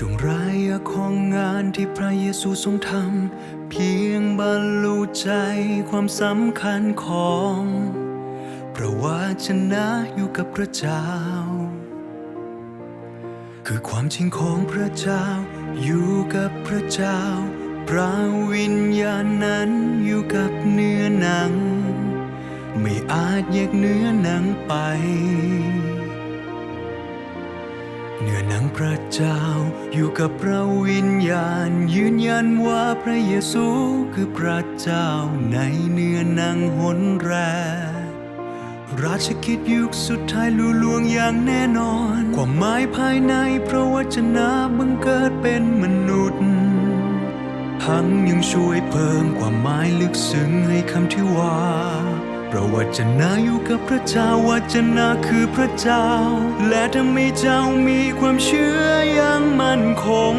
ช่วงรายของงานที่พระเยซูทรงทำเพียงบรรลุใจความสำคัญของพระวจนะอยู่กับพระเจ้า คือความจริงของพระเจ้า อยู่กับพระเจ้า พระวิญญาณนั้นอยู่กับเนื้อหนัง ไม่อาจแยกเนื้อหนังไป นื้อหนังพระเจ้าอยู่กับพระวิญญาณ ยืนยันว่าพระเยซูคือพระเจ้าในเนื้อหนังหนแร ราชกิจยุคสุดท้ายลุลวงอย่างแน่นอน ความหมายภายในพระวจนะบังเกิดเป็นมนุษย์ทั้งยังช่วยเพิ่มความหมายลึกซึ้งให้คำที่ว่า ระวจนะอยู่กับพระเจ้าวจนะคือพระเจ้า และทำให้เจ้ามีความเชื่ออย่างมั่นคง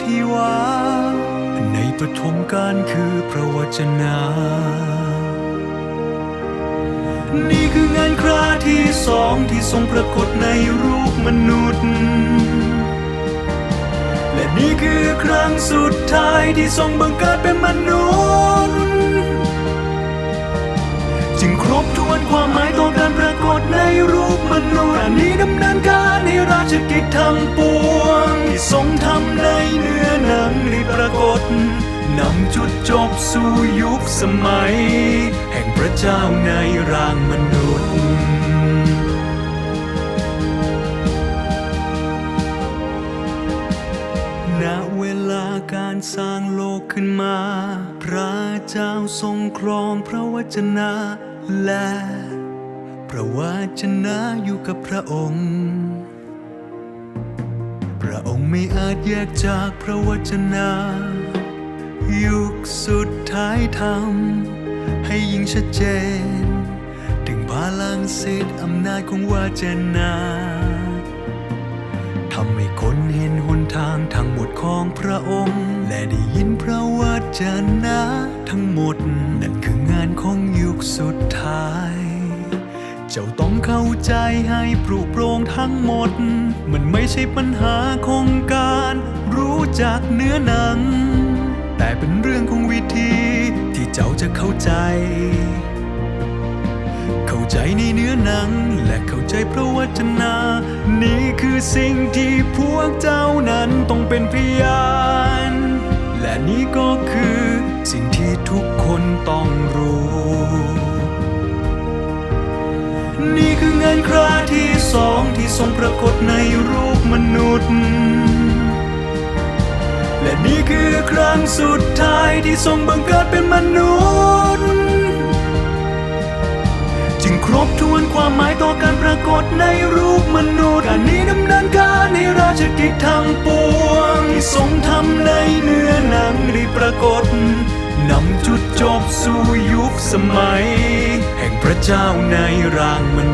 ที่ว่าในปฐมกาลคือพระวจนะ นี่คืองานคราที่สองที่ทรงปรากฏในรูปมนุษย์ และนี่คือครั้งสุดท้ายที่ทรงบังเกิดเป็นมนุษย์ กิจทั้งปวง ที่ทรงทำในเนื้อหนังได้ปรากฏนำจุดจบสู่ยุคสมัย แห่งพระเจ้าในร่างมนุษย์ ณ เวลาการสร้างโลกขึ้นมา พระเจ้าทรงครองพระวจนะและ พระวจนะอยู่กับพระองค์พระองค์ ไม่อาจแยกจากพระวจนะ ยุคสุดท้ายทำให้ยิ่งชัดเจน ถึงพลังสิทธิ์อำนาจของวาจนะทำให้คนเห็นหนทางทั้งหมดของพระองค์ และได้ยินพระวจนะทั้งหมด นั่นคืองานของยุคสุดท้าย เจ้าต้องเข้าใจให้ปลุกโปรงทั้งหมด มันไม่ใช่ปัญหาของการรู้จักเนื้อหนัง แต่เป็นเรื่องของวิธีที่เจ้าจะเข้าใจ เข้าใจในเนื้อหนัง และเข้าใจพระวจนะนี่คือสิ่งที่พวกเจ้านั้นต้องเป็นพยาน และนี่ก็คือสิ่งที่ทุกคนต้องรู้ นี่คืองานคราที่สองที่ทรงปรากฏในรูปมนุษย์ และนี่คือครั้งสุดท้ายที่ทรงบังเกิดเป็นมนุษย์ จึงครบถ้วนความหมายต่อการปรากฏในรูปมนุษย์การนี้ดำเนินการให้ราชกิจทั้งปวง ที่ทรงทำในเนื้อหนังได้ปรากฏนำจุดจบสู่ยุคสมัย แห่งพระเจ้าในร่างมนุษย์